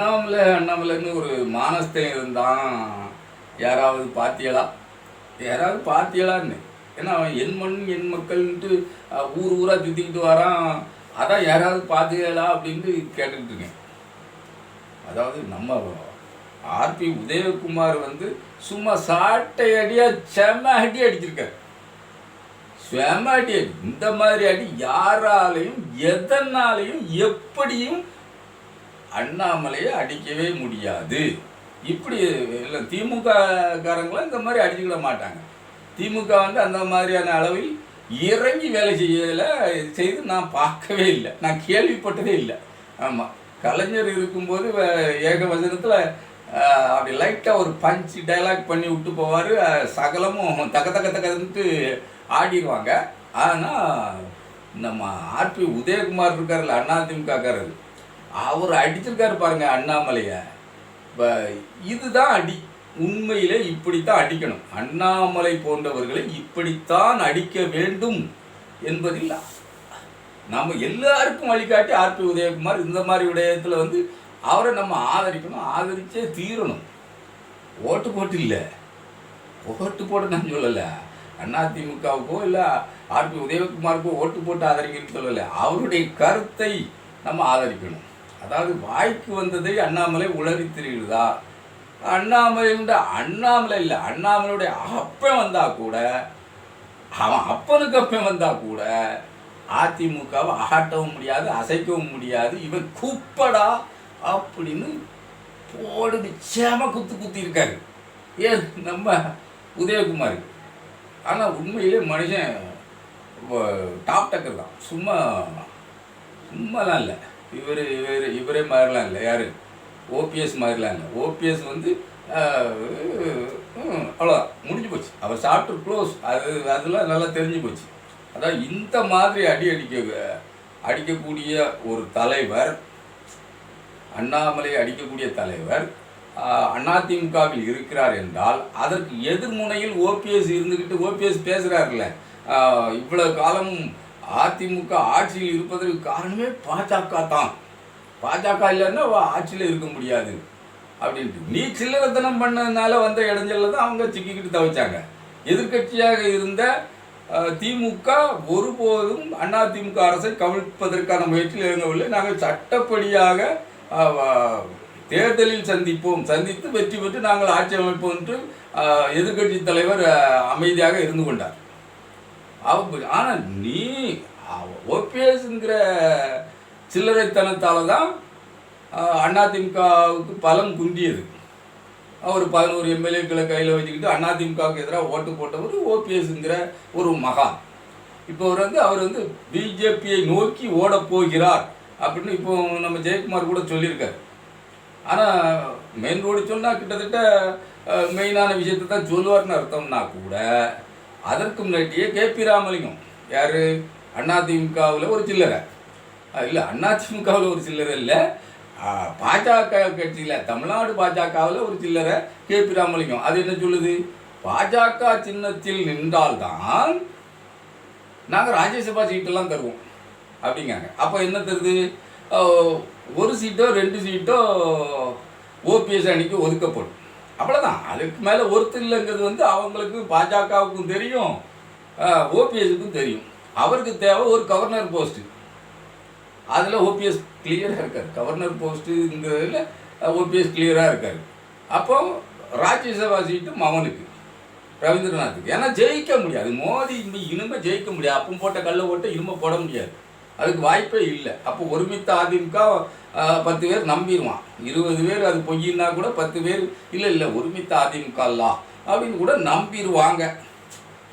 அண்ணாமலை அண்ணாமலைன்னு ஒரு மானஸ்தன் இருந்தான். யாராவது பாத்தியலா? யாராவது பாத்தியலான்னு. ஏன்னா அவன் என் மண் என் மக்கள்ன்ட்டு ஊர் ஊராக சுற்றிக்கிட்டு வரான். அதான் யாராவது பாத்தியலா அப்படின்ட்டு கேட்டுக்கிட்டு இருக்கேன். அதாவது நம்ம ஆர்பி உதயகுமார் வந்து சும்மா சாட்டை அடியாக செம அடி அடிச்சிருக்காரு. செம அடி அடி. இந்த மாதிரி அடி யாராலையும் எதனாலையும் எப்படியும் அண்ணாமலையை அடிக்கவே முடியாது. இப்படி இல்லை திமுக காரங்களும் இந்த மாதிரி அடிச்சுக்கிட மாட்டாங்க. திமுக வந்து அந்த மாதிரியான அளவில் இறங்கி வேலை செய்யலை செய்து நான் பார்க்கவே இல்லை. நான் கேள்விப்பட்டதே இல்லை. ஆமாம் கலைஞர் இருக்கும்போது வ- ஏக வசனத்தில் அப்படி லைட்டாக ஒரு பஞ்ச் டைலாக் பண்ணி விட்டு போவார். சகலமும் தக்க தக்க தக்கன்ட்டு ஆடிடுவாங்க ஆனால் நம்ம ஆர்பி உதயகுமார் இருக்கார்ல அதிமுகக்காரர் அவர் அடிச்சிருக்காரு பாருங்க அண்ணாமலையை. இப்போ இதுதான் அடி. உண்மையிலே இப்படித்தான் அடிக்கணும். அண்ணாமலை போன்றவர்களை இப்படித்தான் அடிக்க வேண்டும் என்பதில் நம்ம எல்லாருக்கும் வழிகாட்டி ஆர்பி உதயகுமார் இந்த மாதிரி விடயத்தில் வந்து அவரை நம்ம ஆதரிக்கணும் ஆதரிச்சே தீரணும். ஓட்டு போட்டு இல்லை. ஓட்டு போட்டு நான் சொல்லலை. அதிமுகவுக்கோ இல்லை ஆர்பி உதயகுமாருக்கோ ஓட்டு போட்டு ஆதரிக்கணும்னு சொல்லலை. அவருடைய கருத்தை நம்ம ஆதரிக்கணும். அதாவது வாய்க்கு வந்ததை அண்ணாமலை உளறி திரியுதா அண்ணாமலையுடைய அண்ணாமலை இல்லை. அண்ணாமலையுடைய அப்பன் வந்தா கூட அவன் அப்பனுக்கு அப்பன் வந்தா கூட அதிமுகவை அகட்டவும் முடியாது அசைக்கவும் முடியாது. இவன் குப்படா அப்படின்னு போடுது சேம குத்து குத்தி இருக்காரு ஏ நம்ம உதயகுமார். ஆனால் உண்மையிலே மனுஷன் டாப் டக்கர் தான். சும்மா சும்மாலாம் இல்லை. இவர் இவர் இவரே மாறலாம் இல்லை யார்? ஓபிஎஸ் மாறலாம் இல்லை. ஓபிஎஸ் வந்து அவ்வளோதான் முடிஞ்சு போச்சு. அவர் சாப்பிட்டு க்ளோஸ் அது அதெல்லாம் நல்லா தெரிஞ்சு போச்சு. அதான் இந்த மாதிரி அடி அடிக்க அடிக்கக்கூடிய ஒரு தலைவர் அண்ணாமலை அடிக்கக்கூடிய தலைவர் அதிமுகவில் இருக்கிறார் என்றால் அதற்கு எதிர்முனையில் ஓபிஎஸ் இருந்துக்கிட்டு ஓபிஎஸ் பேசுகிறார்ல இவ்வளோ காலம் அதிமுக ஆட்சியில் இருப்பதற்கு காரணமே பாஜக தான். பாஜக இல்லைன்னா ஆட்சியில் இருக்க முடியாது. அப்படின்ட்டு நீ சில்லறத்தனம் பண்ணதுனால வந்த இடைஞ்சலில் தான் அவங்க சிக்கிக்கிட்டு தவிச்சாங்க. எதிர்க்கட்சியாக இருந்த திமுக ஒருபோதும் அண்ணா திமுக அரசை கவிழ்ப்பதற்கான முயற்சியில் இறங்கவில்லை. நாங்கள் சட்டப்படியாக தேர்தலில் சந்திப்போம். சந்தித்து வெற்றி பெற்று நாங்கள் ஆட்சி அமைப்போம் என்று எதிர்கட்சி தலைவர் அமைதியாக இருந்து கொண்டார். அவ ஆனால் நீ ஓபிஎஸ்ங்கிற சில்லறைத்தனத்தால் தான் அதிமுகவுக்கு பலம் குந்தியது அவர் பதினோரு எம்எல்ஏக்களை கையில் வச்சுக்கிட்டு அதிமுகவுக்கு எதிராக ஓட்டு போட்டவர் ஓபிஎஸ்ங்கிற ஒரு மகான் இப்போ அவர் வந்து அவர் வந்து பிஜேபியை நோக்கி ஓடப் போகிறார் அப்படின்னு இப்போ நம்ம ஜெயக்குமார் கூட சொல்லியிருக்காரு. ஆனால் மெயின் ரோடு சொன்னால் கிட்டத்தட்ட மெயினான விஷயத்தை தான் சொல்லுவார்னு அர்த்தம்னா கூட அதற்கு முன்னாடியே கே பி ராமலிங்கம். யார்? அதிமுகவில் ஒரு சில்லறை. இல்லை அதிமுகவில் ஒரு சில்லறை இல்லை. பாஜக கட்சியில் தமிழ்நாடு பாஜகவில் ஒரு சில்லறை கே பி ராமலிங்கம். அது என்ன சொல்லுது? பாஜக சின்னத்தில் நின்றால்தான் நாங்கள் ராஜ்யசபா சீட்டெல்லாம் தருவோம். அப்படிங்காங்க அப்போ என்ன தருது? ஒரு சீட்டோ ரெண்டு சீட்டோ ஓபிஎஸ் அணிக்கு ஒதுக்கப்படும். அவ்வளோதான் அதுக்கு மேலே ஒருத்தர் இல்லைங்கிறது வந்து அவங்களுக்கு பாஜகவுக்கும் தெரியும் ஓபிஎஸ்க்கும் தெரியும். அவருக்கு தேவை ஒரு கவர்னர் போஸ்ட்டு அதில் ஓபிஎஸ் கிளியராக இருக்கார். கவர்னர் போஸ்ட்டுங்கிறதுல ஓபிஎஸ் கிளியராக இருக்கார். அப்போ ராஜ்யசபா சீட்டு மவனுக்கு ரவீந்திரநாத்துக்கு. ஏன்னா ஜெயிக்க முடியாது. மோடி இனிமேல் ஜெயிக்க முடியாது. அப்பவும் போட்ட கல்லை போட்டு இனிமேல் போட முடியாது. அதுக்கு வாய்ப்பே இல்லை. அப்போ ஒருமித்த அதிமுக பத்து பேர் நம்பிடுவான். இருபது பேர் அது பொய்யின்னா கூட பத்து பேர் இல்லை இல்லை ஒருமித்த அதிமுக அல்லா. அப்படின்னு கூட நம்பிடுவாங்க.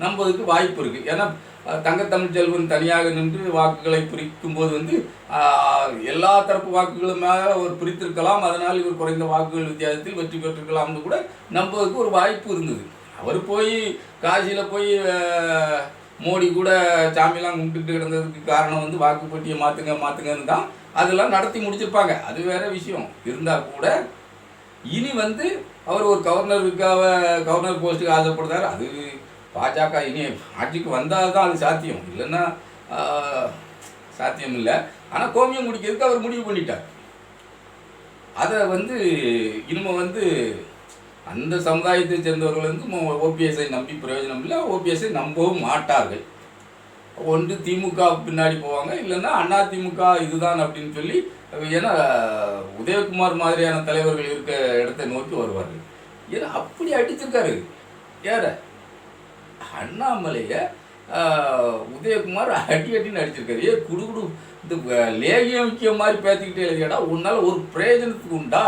நம்பதுக்கு வாய்ப்பு இருக்குது ஏன்னா தங்கத்தமிழ் செல்வன் தனியாக நின்று வாக்குகளை பிரிக்கும்போது வந்து எல்லா தரப்பு வாக்குகளும் மேலே அவர் பிரித்திருக்கலாம். அதனால் இவர் குறைந்த வாக்குகள் வித்தியாசத்தில் வெற்றி பெற்றிருக்கலாம்னு கூட நம்புவதற்கு ஒரு வாய்ப்பு இருந்தது. அவர் போய் காசியில் போய் மோடி கூட சாமிலாம் கும்பிட்டுட்டு கிடந்ததுக்கு காரணம் வந்து வாக்குப்பட்டியை மாற்றுங்க மாற்றுங்கன்னு தான் அதெல்லாம் நடத்தி முடிச்சிருப்பாங்க. அது வேற விஷயம். இருந்தால் கூட இனி வந்து அவர் ஒரு கவர்னருக்காக கவர்னர் போஸ்ட்டுக்கு ஆசைப்படுறாரு. அது பாஜக இனி ஆட்சிக்கு வந்தால் தான் அது சாத்தியம். இல்லைன்னா சாத்தியம் இல்லை. ஆனால் கோமியம் முடிக்கிறதுக்கு அவர் முடிவு பண்ணிட்டார். அதை வந்து இனிமே வந்து அந்த சமுதாயத்தை சேர்ந்தவர்கள் வந்து ஓபிஎஸ்ஐ நம்பி பிரயோஜனம் இல்லை ஓபிஎஸ்ஐ நம்பவும் மாட்டார்கள். ஒன்று திமுக பின்னாடி போவாங்க இல்லைன்னா அண்ணா திமுக இதுதான் அப்படின்னு சொல்லி ஏன்னா உதயகுமார் மாதிரியான தலைவர்கள் இருக்க இடத்தை நோக்கி வருவார்கள். ஏன்னா அப்படி அடிச்சிருக்காரு. ஏற அண்ணாமலைய உதயகுமார் அடி அடின்னு அடிச்சிருக்காரு. ஏ குடு குடு இந்த லேகியம் விக்கிய மாதிரி பேசிக்கிட்டே இல்லையாடா உன்னால ஒரு பிரயோஜனத்துக்கு உண்டா?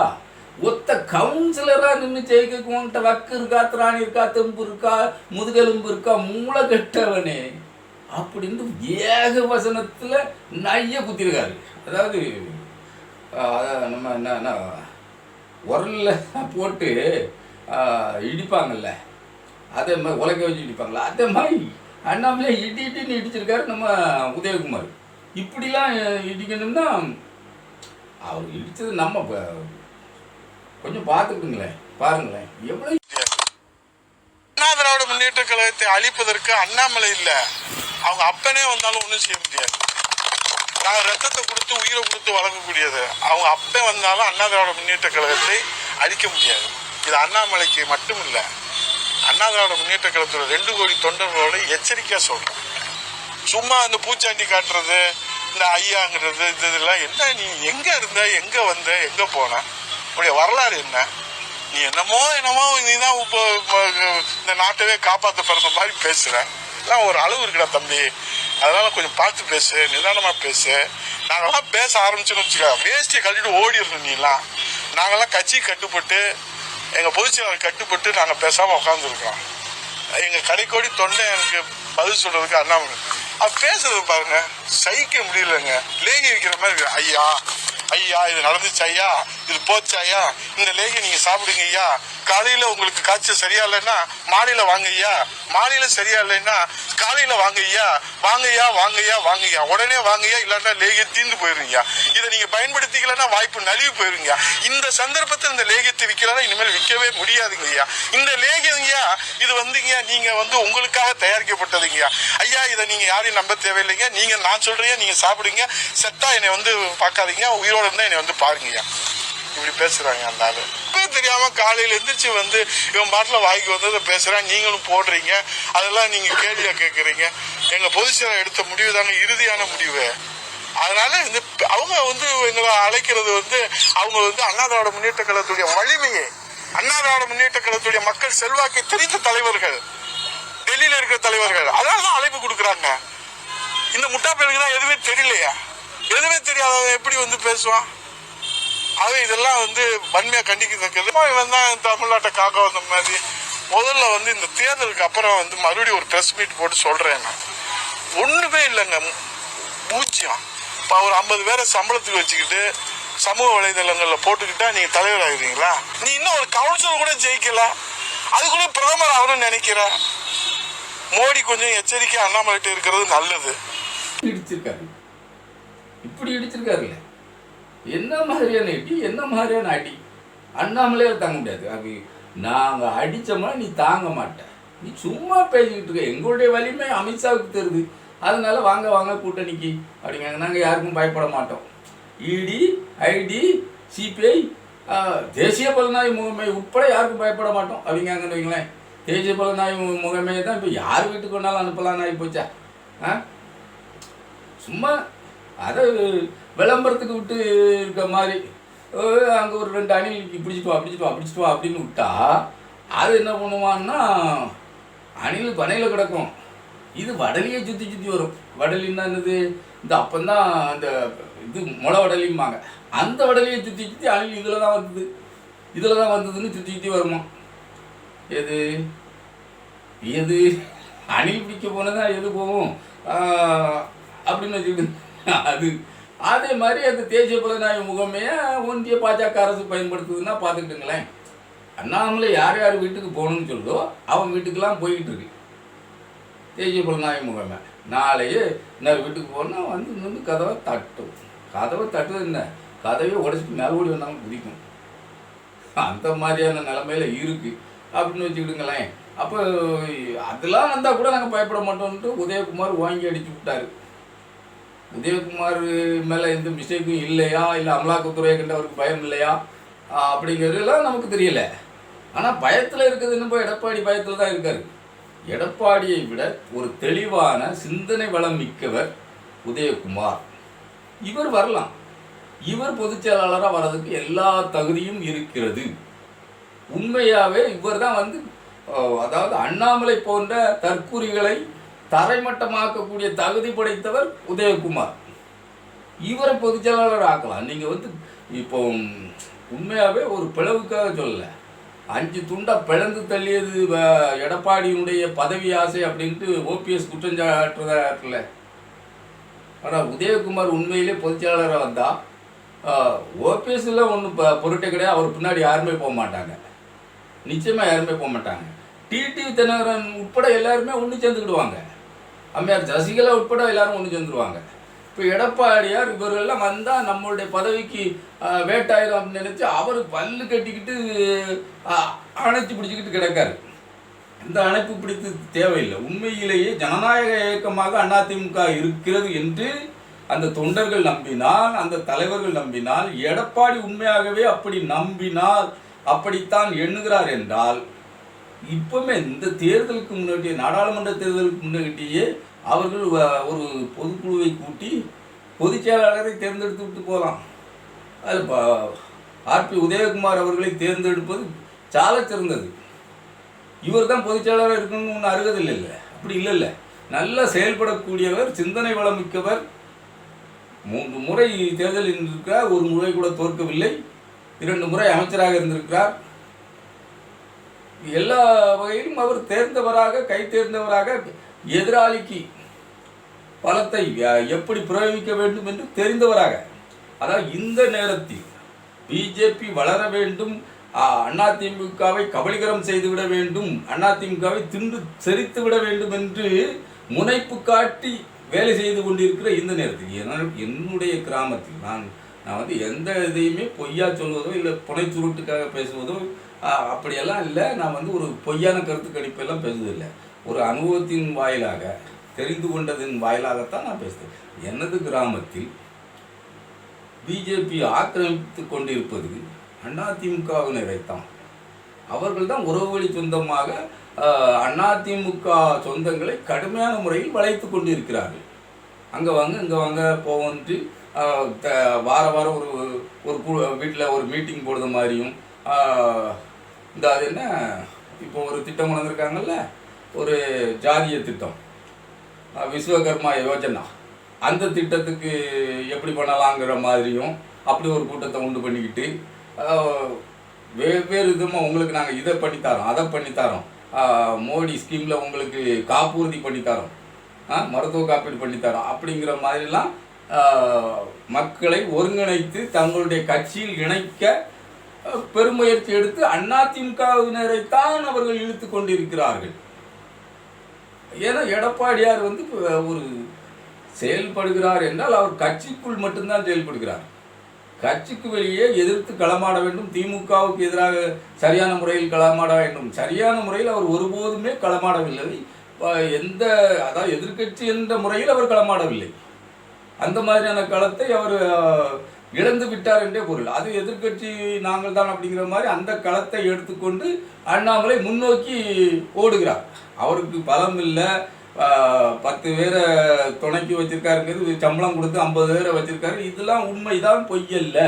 ஒத்த கவுன்சிலராக நின்று ஜெயிக்க உன்கிட்ட வக்கு இருக்கா திராணி இருக்கா தெம்பு இருக்கா முதுகெலும்பு இருக்கா மூளை கெட்டவனே அப்படின்னு ஏக வசனத்தில் நைய குத்திருக்காரு. அதாவது அதான் நம்ம என்ன உரலில் போட்டு இடிப்பாங்கல்ல அதே மாதிரி உலக வச்சு இடிப்பாங்களா அதே மாதிரி அண்ணாமலே இடி இடின்னு இடிச்சிருக்காரு நம்ம உதயகுமார். இப்படிலாம் இடிக்கணும்னா அவர் இடித்தது நம்ம கொஞ்சம் பார்த்துக்கிட்டுங்களேன் பாருங்களேன். எவ்வளோ அண்ணா திராவிட முன்னேற்ற கழகத்தை அழிப்பதற்கு அண்ணாமலை இல்லை. அவங்க அப்பனே வந்தாலும் ஒன்றும் செய்ய முடியாது. நான் ரத்தத்தை கொடுத்து உயிரை கொடுத்து வழங்கக்கூடியது அவங்க அப்பே வந்தாலும் அண்ணா திராவிட முன்னேற்ற கழகத்தை அழிக்க முடியாது. இது அண்ணாமலைக்கு மட்டும் இல்லை அண்ணா திராவிட முன்னேற்ற கழகத்தோட ரெண்டு கோடி தொண்டர்களோட எச்சரிக்கையாக சொல்கிறேன் சும்மா அந்த பூச்சாண்டி காட்டுறது இந்த ஐயாங்கிறது இது இதெல்லாம் என்ன? நீ எங்கே இருந்த? எங்கே வந்த? எங்கே போன? உடைய வரலாறு என்ன? நீ என்னமோ என்னமோ நீ தான் இப்போ இப்போ இந்த நாட்டவே காப்பாற்ற பிறந்த மாதிரி பேசுற. எல்லாம் ஒரு அளவு இருக்குடா தம்பி. அதனால கொஞ்சம் பார்த்து பேசு நிதானமா பேசு. நாங்களாம் பேச ஆரம்பிச்சோன்னு வச்சுக்க வேஷ்டியை கழட்டிட்டு ஓடிடணும் நீலாம். நாங்கெல்லாம் கட்சி கட்டுப்பட்டு எங்கள் பொதுச்செயலாளர் கட்டுப்பட்டு நாங்கள் பேசாமல் உட்காந்துருக்கோம் எங்கள் கடைக்கோடி தொண்டை எனக்கு பதில் சொல்றதுக்கு அண்ணாமலை. அது பேசுறது பாருங்க சகிக்க முடியலங்க. லேகி வைக்கிற மாதிரி ஐயா ஐயா இது நடந்துச்சு ஐயா இது போச்சு ஐயா இந்த லேகி நீங்க சாப்பிடுங்க ஐயா. காலையில உங்களுக்கு காய்ச்சல் சரியா இல்லைன்னா மாலையில வாங்கய்யா. ஐயா மாலையில சரியா இல்லைன்னா காலையில வாங்கய்யா. வாங்கய்யா வாங்கய்யா வாங்கய்யா. உடனே வாங்கய்யா இல்லாட்டா லேகிய தீர்ந்து போயிருங்கய்யா இதை நீங்க பயன்படுத்திக்கலன்னா வாய்ப்பு நழுவி போயிருங்கய்யா இந்த சந்தர்ப்பத்தில் இந்த லேகியத்தை விற்கலன்னா இனிமேல் விற்கவே முடியாதுங்க ஐயா இந்த லேகியங்கய்யா இது வந்துங்கய்யா நீங்க வந்து உங்களுக்காக தயாரிக்கப்பட்டதுங்கய்யா. ஐயா இதை நீங்க யாரையும் நம்ப தேவையில்லைங்க. நீங்க நான் சொல்றேன் நீங்க சாப்பிடுங்க. செத்தா என்னை வந்து பார்க்காதீங்க. உயிரோடு இருந்தால் என்னை வந்து பாருங்கய்யா. இப்படி பேசுறாங்க அந்த ஆளு தெரியாம காலையில எந்திரிச்சு வந்து இவன் பாட்டில் வாய்க்கு வந்ததை பேசுறான் நீங்களும் போடுறீங்க அதெல்லாம் நீங்க கேள்வியா கேட்குறீங்க எங்க பொதுச்செயலர் எடுத்த முடிவு தாங்க இறுதியான முடிவு. அதனால இந்த அவங்க வந்து எங்களை அழைக்கிறது வந்து அவங்க வந்து அண்ணா திராவிட முன்னேற்ற கழகத்துடைய வலிமையை அண்ணா திராவிட முன்னேற்ற கழகத்துடைய மக்கள் செல்வாக்கை தெரிந்த தலைவர்கள் டெல்லியில இருக்கிற தலைவர்கள் அதனால தான் அழைப்பு கொடுக்குறாங்க. இந்த முட்டா பேருக்கு தான் எதுவுமே தெரியலையா. எதுவுமே தெரியாதவன் எப்படி வந்து பேசுவான்? அது இதெல்லாம் வந்து வன்மையாக கண்டிக்கத்தக்கது இவன் தான் தமிழ்நாட்டை காக்க வந்த மாதிரி. முதல்ல வந்து இந்த தேர்தலுக்கு அப்புறம் வந்து மறுபடியும் ஒரு ப்ரெஸ் மீட் போட்டு சொல்கிறேன் நான். ஒன்றுமே இல்லைங்க. பூஜ்ஜியம் இப்போ ஒரு ஐம்பது பேரை சம்பளத்துக்கு வச்சுக்கிட்டு சமூக வலைதளங்களில் போட்டுக்கிட்டா நீங்கள் தலைவர் ஆகுறீங்களா நீ இன்னும் ஒரு கவுன்சில் கூட ஜெயிக்கல. அதுக்குள்ள பிரதமர் ஆகணும்னு நினைக்கிற. மோடி கொஞ்சம் எச்சரிக்கை அண்ணாமலைட்டு இருக்கிறது நல்லது. இடிச்சிருக்காரு. இப்படி இடிச்சிருக்காருல்ல. என்ன மாதிரியான இடி என்ன மாதிரியான அடி? அண்ணாமலே தாங்க முடியாது. அது நாங்கள் அடித்தோம்னா நீ தாங்க மாட்ட. நீ சும்மா பேசிக்கிட்டு இருக்க. எங்களுடைய வலிமை அமித்ஷாவுக்கு தருது அதனால வாங்க வாங்க கூட்டணிக்கு அப்படிங்க நாங்கள் யாருக்கும் பயப்பட மாட்டோம். இடி ஐடி சிபிஐ தேசிய புலனாய்வு முகமை உட்பட யாருக்கும் பயப்பட மாட்டோம் அப்படிங்காங்கன்னு வைங்களேன். தேசிய புலனாய்வு முகமையை தான் இப்போ யார் வீட்டுக்கு வேணாலும் அனுப்பலான்னு ஆகி போச்சா? ஆ? சும்மா அதை விளம்பரத்துக்கு விட்டு இருக்க மாதிரி அங்கே ஒரு ரெண்டு அணில் பிடிச்சிட்டு வா பிடிச்சிட்டு வா பிடிச்சிட்டு வா அப்படின்னு விட்டா அது என்ன பண்ணுவான்னா அணில் பனையில் கிடக்கும். இது வடலியை சுற்றி சுற்றி வரும். வடலின்னா என்னது? இந்த அப்பந்தான் அந்த இது முளை வடலிம்பாங்க. அந்த வடலியை சுற்றி சுற்றி அணில் இதில் தான் வந்தது. இதில் தான் வந்ததுன்னு சுற்றி சுற்றி வருமா? எது? எது? அணில் பிடிக்க போனதான் எது போகும்? அப்படின்னு வச்சுக்கிட்டு அது அதே மாதிரி அந்த தேசிய புலனாய்வு முகமே ஒன்றிய பாஜக அரசு பயன்படுத்துதுன்னா பார்த்துக்கிட்டுங்களேன். அண்ணாமலை யார் யார் வீட்டுக்கு போகணும்னு சொல்லுதோ அவன் வீட்டுக்கெல்லாம் போய்கிட்டு இருக்கு. தேசிய புலனாய்வு முகமே. நாளையே இன்னொரு வீட்டுக்கு போனால் வந்து நின்று கதவை தட்டும். கதவை தட்டுறது என்ன? கதவையே உடச்சிட்டு மேலே ஓடி வந்தாலும் குதிக்கும். அந்த மாதிரியான நிலமையில இருக்கு. அப்படின்னு வச்சுக்கிடுங்களேன் அப்போ அதெல்லாம் வந்தால் கூட நாங்கள் பயப்பட மாட்டோம்ன்ட்டு உதயகுமார் வாங்கி அடிச்சு விட்டாரு. உதயகுமார் மேலே எந்த மிஸ்டேக்கும் இல்லையா? இல்லை அமலாக்கத்துறையை கண்டவருக்கு பயம் இல்லையா? அப்படிங்கிறதுலாம் நமக்கு தெரியல. ஆனால் பயத்தில் இருக்கிறது இன்னும் எடப்பாடி பயத்தில் தான் இருக்கார். எடப்பாடியை விட ஒரு தெளிவான சிந்தனை வளம் மிக்கவர் உதயகுமார். இவர் வரலாம். இவர் பொதுச் செயலாளராக வர்றதுக்கு எல்லா தகுதியும் இருக்கிறது. உண்மையாகவே இவர் தான் வந்து அதாவது அண்ணாமலை போன்ற தற்கூறிகளை தரைமட்டமாக்கக்கூடிய தகுதி படைத்தவர் உதயகுமார். இவரை பொதுச் செயலாளர் ஆக்கலாம். நீங்கள் வந்து இப்போ உண்மையாகவே ஒரு பிளவுக்காக சொல்லலை. அஞ்சு துண்டா பிளந்து தள்ளியது வ- எடப்பாடியினுடைய பதவி ஆசை அப்படின்ட்டு ஓபிஎஸ் குற்றஞ்சாட்டுறதா இருக்குல்ல. ஆனால் உதயகுமார் உண்மையிலே பொதுச்செயலாளராக வந்தால் ஓபிஎஸ்ல ஒன்றும் பொருட்டே கிடையாது. அவர் பின்னாடி யாருமே போக மாட்டாங்க. நிச்சயமாக யாருமே போக மாட்டாங்க. டிடிவி தினகரன் உட்பட எல்லாருமே ஒன்று சேர்ந்துக்கிடுவாங்க. அம்மையார் சசிகலா உட்பட எல்லாரும் ஒன்று சேர்ந்துருவாங்க. இப்போ எடப்பாடியார் இவர்கள்லாம் வந்தால் நம்மளுடைய பதவிக்கு ஆஹ், வேட்டாயிரம் அப்படின்னு நினச்சி அவர் பல்லு கட்டிக்கிட்டு அணைச்சி பிடிச்சிக்கிட்டு கிடக்காரு. இந்த அணைப்பு பிடித்து தேவையில்லை. உண்மையிலேயே ஜனநாயக இயக்கமாக அதிமுக இருக்கிறது என்று அந்த தொண்டர்கள் நம்பினால் அந்த தலைவர்கள் நம்பினால் எடப்பாடி உண்மையாகவே அப்படி நம்பினால் அப்படித்தான் எண்ணுகிறார் என்றால் இப்பவுமே இந்த தேர்தலுக்கு முன்னாடியே நாடாளுமன்ற தேர்தலுக்கு முன்னாடியே அவர்கள் ஒரு பொதுக்குழுவை கூட்டி பொதுச் செயலாளரை தேர்ந்தெடுத்து விட்டு போகலாம். அது ஆர்பி உதயகுமார் அவர்களை தேர்ந்தெடுப்பது சால சிறந்தது. இவர் தான் பொதுச் செயலாளர் இருக்கணும்னு ஒன்று அருகது இல்லை அப்படி இல்லைல்ல. நல்லா செயல்படக்கூடியவர் சிந்தனை வளமிக்கவர் மூன்று முறை தேர்தலில் இருக்கிறார் ஒரு முறை கூட தோற்கவில்லை. இரண்டு முறை அமைச்சராக இருந்திருக்கிறார். எல்லா வகையிலும் அவர் தேர்ந்தவராக கை தேர்ந்தவராக எதிராளிக்கு பலத்தை எப்படி பிரயோகிக்க வேண்டும் என்று தெரிந்தவராக. அதாவது இந்த நேரத்தில் பிஜேபி வளர வேண்டும் அதிமுகவை கபலீகரம் செய்துவிட வேண்டும் அதிமுகவை தின்று செறித்து விட வேண்டும் என்று முனைப்பு காட்டி வேலை செய்து கொண்டிருக்கிற இந்த நேரத்தில் என்னுடைய கிராமத்தில் நான் நான் வந்து எந்த இதையுமே பொய்யா சொல்வதோ இல்லை புனை சுருட்டுக்காக பேசுவதோ அப்படியெல்லாம் இல்லை. நான் வந்து ஒரு பொய்யான கருத்து கணிப்பெல்லாம் பேசுவதில்லை. ஒரு அனுபவத்தின் வாயிலாக தெரிந்து கொண்டதின் வாயிலாகத்தான் நான் பேசுகிறேன் எனது கிராமத்தில் பிஜேபி ஆக்கிரமித்து கொண்டிருப்பது அதிமுகவினரைத்தான் அவர்கள் தான் உறவு வழி சொந்தமாக அதிமுக சொந்தங்களை கடுமையான முறையில் வளைத்து கொண்டிருக்கிறார்கள். அங்கே வாங்க இங்கே வாங்க போவோன்ட்டு வார வாரம் ஒரு ஒரு வீட்டில் ஒரு மீட்டிங் போடுறது மாதிரியும் இந்த அது என்ன இப்போ ஒரு திட்டம் கொண்டு வந்திருக்காங்கல்ல ஒரு ஜாதிய திட்டம் விஸ்வகர்மா யோஜனா. அந்த திட்டத்துக்கு எப்படி பண்ணலாங்கிற மாதிரியும் அப்படி ஒரு கூட்டத்தை உண்டு பண்ணிக்கிட்டு வெவ்வேறு விதமாக உங்களுக்கு நாங்கள் இதை பண்ணித்தரோம் அதை பண்ணித்தரோம். மோடி ஸ்கீமில் உங்களுக்கு காப்புறுதி பண்ணித்தரோம். ஆ, மருத்துவ காப்பீடு பண்ணித்தரோம். அப்படிங்கிற மாதிரிலாம் மக்களை ஒருங்கிணைத்து தங்களுடைய கட்சியில் இணைக்க பெருமுயற்சி எடுத்து அதிமுகவினரைத்தான் அவர்கள் இழுத்து கொண்டிருக்கிறார்கள். ஏன்னா எடப்பாடியார் வந்து ஒரு செயல்படுகிறார் என்றால் அவர் கட்சிக்குள் மட்டும்தான் செயல்படுகிறார். கட்சிக்கு வெளியே எதிர்த்து களமாட வேண்டும் திமுகவுக்கு எதிராக சரியான முறையில் களமாட வேண்டும் சரியான முறையில் அவர் ஒருபோதுமே களமாடவில்லை. எந்த அதாவது எதிர்க்கட்சி என்ற முறையில் அவர் களமாடவில்லை. அந்த மாதிரியான களத்தை அவர் இழந்து விட்டார் என்றே பொருள் அது எதிர்க்கட்சி நாங்கள் தான் அப்படிங்கிற மாதிரி அந்த களத்தை எடுத்துக்கொண்டு அண்ணாமலை முன்னோக்கி ஓடுகிறார். அவருக்கு பலம் இல்லை. பத்து பேரை துணைக்கு வச்சிருக்காருங்கிறது சம்பளம் கொடுத்து ஐம்பது பேரை வச்சிருக்காரு. இதெல்லாம் உண்மைதான் பொய்யல்ல.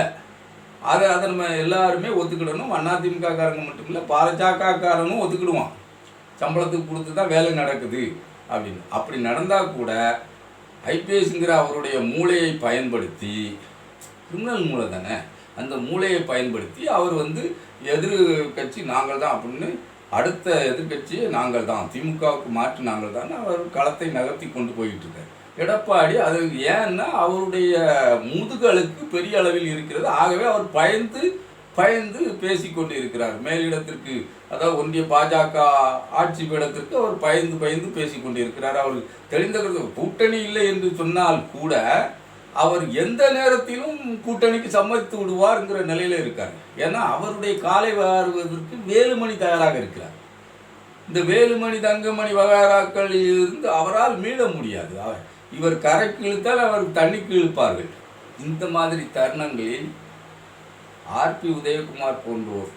அதை அதை நம்ம எல்லாருமே ஒத்துக்கிடணும். அதிமுககாரங்க மட்டும் இல்லை பாஜகக்காரனும் ஒத்துக்கிடுவான். சம்பளத்துக்கு கொடுத்து தான் வேலை நடக்குது அப்படின்னு. அப்படி நடந்தால் கூட ஐபிஎஸ்ங்கிற அவருடைய மூளையை பயன்படுத்தி கிரிமினல் மூளை தானே அந்த மூளையை பயன்படுத்தி அவர் வந்து எதிர் கட்சி நாங்கள் தான் அப்படின்னு அடுத்த எதிர்க்கட்சியை நாங்கள் தான் திமுகவுக்கு மாற்று நாங்கள் தான் அவர் களத்தை நகர்த்தி கொண்டு போயிட்டு இருக்கார். எடப்பாடி அது ஏன்னா அவருடைய முதுகலுக்கு பெரிய அளவில் இருக்கிறது. ஆகவே அவர் பயந்து பயந்து பேசிக்கொண்டு இருக்கிறார் மேலிடத்திற்கு அதாவது ஒன்றிய பாஜக ஆட்சி பீடத்திற்கு அவர் பயந்து பயந்து பேசிக்கொண்டு இருக்கிறார் அவர் தெரிந்த கூட்டணி இல்லை என்று சொன்னால் கூட அவர் எந்த நேரத்திலும் கூட்டணிக்கு சம்மதித்து விடுவார்ங்கிற நிலையில இருக்கார். ஏன்னா அவருடைய காலை வாருவதற்கு வேலுமணி தயாராக இருக்கிறார். இந்த வேலுமணி தங்கமணி வகாராக்களில் இருந்து அவரால் மீள முடியாது. அவர் இவர் கரைக்கு இழுத்தால் அவர் தண்ணிக்கு இழுப்பார்கள். இந்த மாதிரி தருணங்களில் ஆர்பி உதயகுமார் போன்றோர்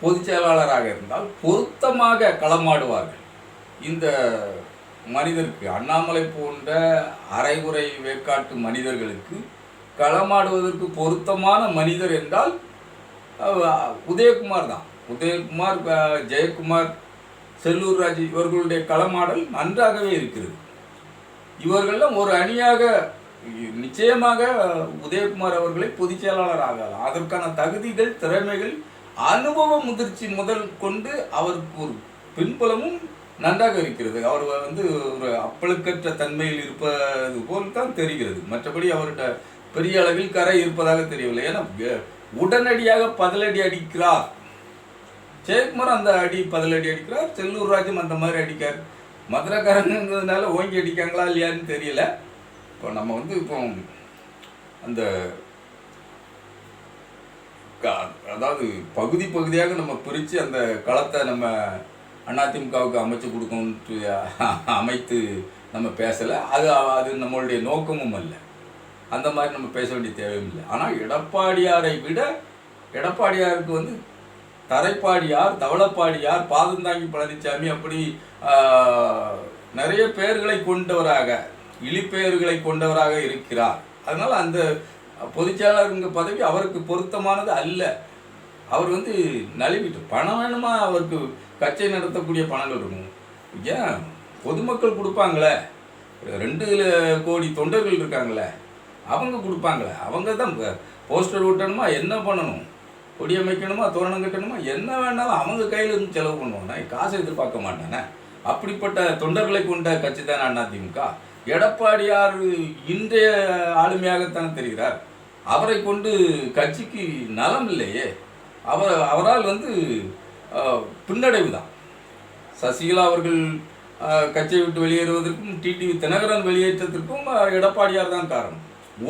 பொதுச் செயலாளராக இருந்தால் பொருத்தமாக களமாடுவார்கள். இந்த மனிதருக்கு அண்ணாமலை போன்ற அரைகுறை வேக்காட்டு மனிதர்களுக்கு களமாடுவதற்கு பொருத்தமான மனிதர் என்றால் உதயகுமார் தான். உதயகுமார் ஜெயக்குமார் செல்லூர் ராஜ் இவர்களுடைய களமாடல் நன்றாகவே இருக்கிறது. இவர்கள்லாம் ஒரு அணியாக நிச்சயமாக உதயகுமார் அவர்களை பொதுச் செயலாளர் ஆகலாம் அதற்கான தகுதிகள் திறமைகள் அனுபவ முதிர்ச்சி முதல் கொண்டு அவருக்கு ஒரு பின்புலமும் நன்றாக இருக்கிறது. அவர் வந்து ஒரு அப்பழுக்கற்ற தன்மையில் இருப்பது போல் தான் தெரிகிறது. மற்றபடி அவர்கிட்ட பெரிய அளவில் கரை இருப்பதாக தெரியவில்லை. ஏன்னா உடனடியாக பதிலடி அடிக்கிறார். ஜெயக்குமார் அந்த அடி பதிலடி அடிக்கிறார். செல்லூர் ராஜும் அந்த மாதிரி அடிக்கார். மதுரக்காரங்கிறதுனால ஓங்கி அடிக்காங்களா இல்லையான்னு தெரியல. இப்போ நம்ம வந்து இப்போ அந்த அதாவது பகுதி பகுதியாக நம்ம பிரித்து அந்த களத்தை நம்ம அதிமுகவுக்கு அமைச்சு கொடுக்கணுன்ட்டு அமைத்து நம்ம பேசலை. அது அது நம்மளுடைய நோக்கமும் அல்ல. அந்த மாதிரி நம்ம பேச வேண்டிய தேவையும் இல்லை. ஆனால் எடப்பாடியாரை விட எடப்பாடியாருக்கு வந்து தரைப்பாடியார் தவளப்பாடியார் பாதந்தாங்கி பழனிசாமி அப்படி நிறைய பெயர்களை கொண்டவராக இழிப்பெயர்களை கொண்டவராக இருக்கிறார். அதனால் அந்த பொதுச்செயலாளருங்க பதவி அவருக்கு பொருத்தமானது அல்ல. அவர் வந்து நழுவிட்டு பணம் வேணுமா? அவருக்கு கட்சியை நடத்தக்கூடிய பணங்கள் இருக்கும் ஏன்? பொதுமக்கள் கொடுப்பாங்களே. ரெண்டு கோடி தொண்டர்கள் இருக்காங்களே. அவங்க கொடுப்பாங்களே. அவங்க தான் போஸ்டர் ஓட்டணுமா? என்ன பண்ணணும்? கொடி அமைக்கணுமா? தோரணம் கட்டணுமா? என்ன வேணாலும் அவங்க கையில் இருந்து செலவு பண்ணுவோம் நான் காசை எதிர்பார்க்க மாட்டேனே. அப்படிப்பட்ட தொண்டர்களை கொண்ட கட்சி தான் அதிமுக எடப்பாடியார் இன்றைய ஆளுமையாகத்தான் தெரிகிறார்? அவரை கொண்டு கட்சிக்கு நலம் இல்லையே. அவர் அவரால் வந்து பின்னடைவு தான் சசிகலா அவர்கள் கட்சியை விட்டு வெளியேறுவதற்கும் டிடிவி தினகரன் வெளியேற்றத்திற்கும் எடப்பாடியார் தான் காரணம்.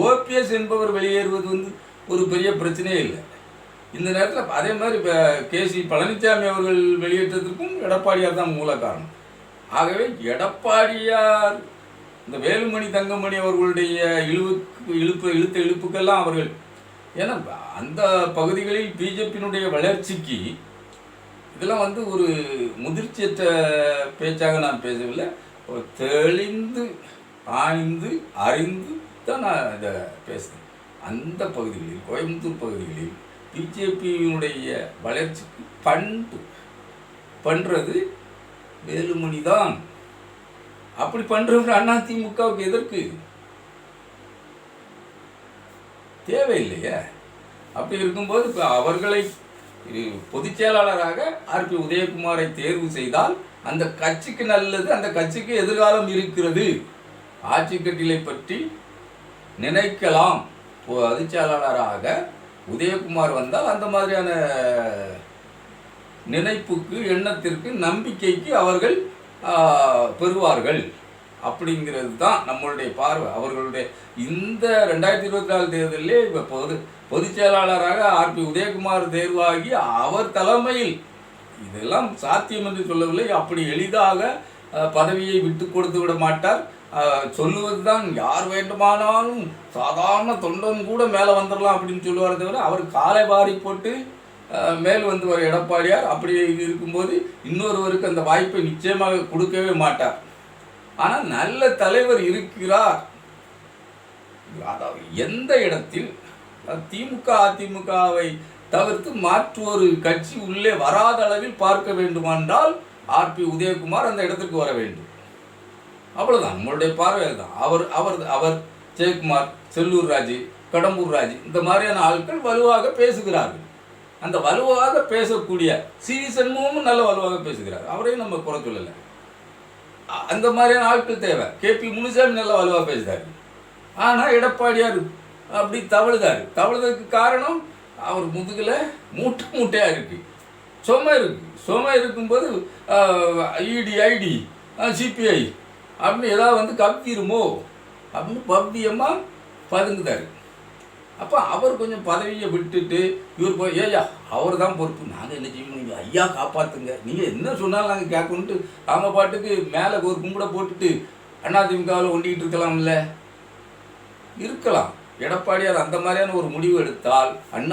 ஓபிஎஸ் என்பவர் வெளியேறுவது வந்து ஒரு பெரிய பிரச்சனையே இல்லை. இந்த நேரத்தில் அதே மாதிரி இப்போ கேசி பழனிசாமி அவர்கள் வெளியேற்றத்திற்கும் எடப்பாடியார் தான் மூல காரணம். ஆகவே எடப்பாடியார் இந்த வேலுமணி தங்கமணி அவர்களுடைய இழுவுக்கு இழுப்பு இழுத்த இழுப்புக்கெல்லாம் அவர்கள் ஏன்னா அந்த பகுதிகளில் பிஜேபியினுடைய வளர்ச்சிக்கு இதெல்லாம் வந்து ஒரு முதிர்ச்சியற்ற பேச்சாக நான் பேசவில்லை. ஒரு தெளிந்து ஆய்ந்து அறிந்து தான் நான் இதை பேசுகிறேன் அந்த பகுதிகளில் கோயம்புத்தூர் பகுதிகளில் பிஜேபியினுடைய வளர்ச்சிக்கு பண்பு பண்ணுறது வேலுமணி தான் அப்படி பண்ணுறவர் திமுகவுக்கு எதற்கு? தேவையில்லையே. அப்படி இருக்கும்போது இப்போ அவர்களை பொதுச் செயலாளராக ஆர்பி உதயகுமாரை தேர்வு செய்தால் அந்த கட்சிக்கு நல்லது அந்த கட்சிக்கு எதிர்காலம் இருக்கிறது. ஆட்சி கட்டிலை பற்றி நினைக்கலாம். பொதுச் செயலாளராக உதயகுமார் வந்தால் அந்த மாதிரியான நினைப்புக்கு எண்ணத்திற்கு நம்பிக்கைக்கு அவர்கள் பெறுவார்கள். அப்படிங்கிறது தான் நம்மளுடைய பார்வை. அவர்களுடைய இந்த ரெண்டாயிரத்தி இருபத்தி நாலு தேர்தலிலே இப்போ பொது பொதுச் செயலாளராக ஆர்பி உதயகுமார் தேர்வாகி அவர் தலைமையில் இதெல்லாம் சாத்தியம் என்று சொல்லவில்லை. அப்படி எளிதாக பதவியை விட்டு கொடுத்து விட மாட்டார். சொல்லுவது தான் யார் வேண்டுமானாலும் சாதாரண தொண்டன் கூட மேலே வந்துடலாம் அப்படின்னு சொல்லுவார் தவிர அவர் காலை வாரி போட்டு மேல் வந்து ஒரு எடப்பாடியார் அப்படி இருக்கும்போது இன்னொருவருக்கு அந்த வாய்ப்பை நிச்சயமாக கொடுக்கவே மாட்டார். ஆனால் நல்ல தலைவர் இருக்கிறார். அதாவது எந்த இடத்தில் திமுக அதிமுகவை தவிர்த்து மாற்று ஒரு கட்சி உள்ளே வராத அளவில் பார்க்க வேண்டுமென்றால் ஆர்பி உதயகுமார் அந்த இடத்திற்கு வர வேண்டும். அவ்வளோதான் நம்மளுடைய பார்வை தான். அவர் அவர் அவர் ஜெயக்குமார் செல்லூர் ராஜு கடம்பூர் ராஜு இந்த மாதிரியான ஆட்கள் வலுவாக பேசுகிறார்கள். அந்த வலுவாக பேசக்கூடிய சி சண்முகமும் நல்ல வலுவாக பேசுகிறார். அவரையும் நம்ம குறை சொல்லலை. அந்த மாதிரியான ஆட்கள் தேவை. கேபி முனுசாமி நல்லா வலுவாக பேசுகிறார் ஆனால் எடப்பாடியார் அப்படி தவழுதார். தவழுதற்கு காரணம் அவர் முதுகில் மூட்டை மூட்டையாக இருக்கு. சுமை இருக்கு. சுமை இருக்கும்போது இடி ஐடி சிபிஐ அப்படின்னு ஏதாவது வந்து கவிருமோ அப்படின்னு பவ்யமாக பதுங்குதாரு. அப்போ அவர் கொஞ்சம் பதவியை விட்டுட்டு இவர் போய் ஏயா அவர் தான் பொறுப்பு. நாங்கள் என்ன செய்யணும் நீங்கள் ஐயா காப்பாற்றுங்க நீங்கள் என்ன சொன்னாலும் நாங்கள் கேட்கணுன்ட்டு அவங்க பாட்டுக்கு மேலே ஒரு கும்பிட போட்டுட்டு அதிமுகவில் ஒண்டிக்கிட்டு இருக்கலாம்ல. இருக்கலாம். எடப்பாடியார் அந்த மாதிரியான ஒரு முடிவு எடுத்தால்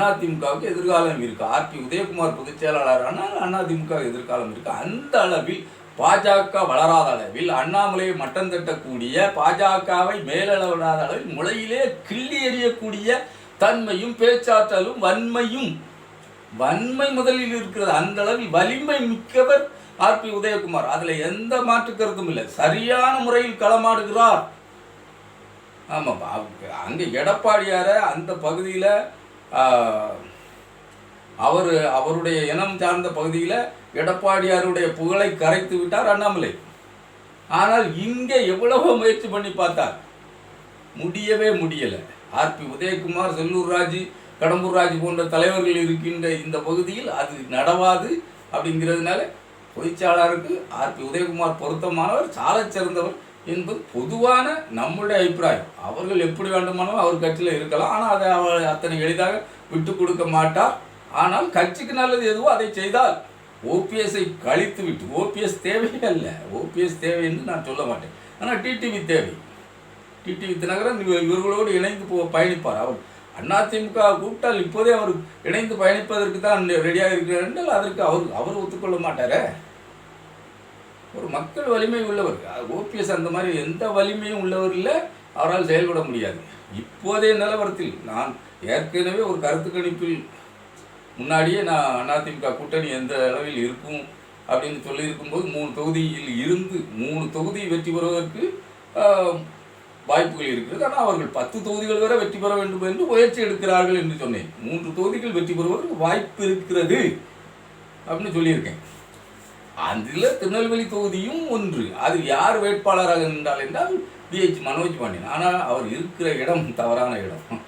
அதிமுகவுக்கு எதிர்காலம் இருக்குது ஆர்பி உதயகுமார் பொதுச் செயலாளர் ஆனால் அதிமுக எதிர்காலம் இருக்குது அந்த அளவில் பாஜக வளராத அளவில் அண்ணாமலையை மட்டம் தட்டக்கூடிய பாஜகவை மேலளவிடாத அளவில் முளையிலே கிள்ளி எறியக்கூடிய தன்மையும் பேச்சாற்றலும் வன்மையும். வன்மை முதலில் இருக்கிறது. அந்த அளவில் வலிமை மிக்கவர் ஆர்பி உதயகுமார். அதுல எந்த மாற்று கருத்தும் இல்லை. சரியான முறையில் களமாடுகிறார். ஆமாம் அங்கே எடப்பாடியார அந்த பகுதியில் அவர் அவருடைய இனம் சார்ந்த பகுதியில் எடப்பாடியாருடைய புகழை கரைத்து விட்டார் அண்ணாமலை. ஆனால் இங்கே எவ்வளவோ முயற்சி பண்ணி பார்த்தார். முடியவே முடியலை. ஆர்பி உதயகுமார் செல்லூர் ராஜு கடம்பூர் ராஜு போன்ற தலைவர்கள் இருக்கின்ற இந்த பகுதியில் அது நடவாது அப்படிங்கிறதுனால பொதுச்சாளருக்கு ஆர்பி உதயகுமார் பொருத்தமானவர் சாலச் சிறந்தவர் என்பது பொதுவான நம்முடைய அபிப்பிராயம். அவர்கள் எப்படி வேண்டுமானாலும் அவர் கட்சியில் இருக்கலாம். ஆனால் அதை அவர் அத்தனை எளிதாக விட்டு கொடுக்க மாட்டார். ஆனால் கட்சிக்கு நல்லது எதுவோ அதை செய்தால் ஓபிஎஸ்ஐ கழித்து விட்டு ஓபிஎஸ் தேவையே அல்ல. ஓபிஎஸ் தேவை என்று நான் சொல்ல மாட்டேன். ஆனால் டிடிவி தேவை. டிடிவி தினகரன் இவர்களோடு இணைந்து போ பயணிப்பார். அவர் அதிமுக கூப்பிட்டால் இப்போதே அவர் இணைந்து பயணிப்பதற்கு தான் ரெடியாக இருக்கிறார் என்றால் அதற்கு அவர் அவர் ஒத்துக்கொள்ள மாட்டாரே. ஒரு மக்கள் வலிமை உள்ளவர். ஓபிஎஸ் அந்த மாதிரி எந்த வலிமையும் உள்ளவர் இல்லை. அவரால் செயல்பட முடியாது. இப்போதைய நிலவரத்தில் நான் ஏற்கனவே ஒரு கருத்து கணிப்பில் முன்னாடியே நான் அதிமுக கூட்டணி எந்த அளவில் இருக்கும் அப்படின்னு சொல்லியிருக்கும்போது மூணு தொகுதியில் இருந்து மூணு தொகுதி வெற்றி பெறுவதற்கு வாய்ப்புகள் இருக்கிறது. ஆனால் அவர்கள் பத்து தொகுதிகள் வரை வெற்றி பெற வேண்டும் என்று முயற்சி எடுக்கிறார்கள் என்று சொன்னேன். மூன்று தொகுதிகள் வெற்றி பெறுவதற்கு வாய்ப்பு இருக்கிறது அப்படின்னு சொல்லியிருக்கேன். அதில் திருநெல்வேலி தொகுதியும் ஒன்று. அது யார் வேட்பாளராக நின்றால் என்றால் பிஹெச் மனோஜ் பாண்டியன். ஆனால் அவர் இருக்கிற இடம் தவறான இடம்.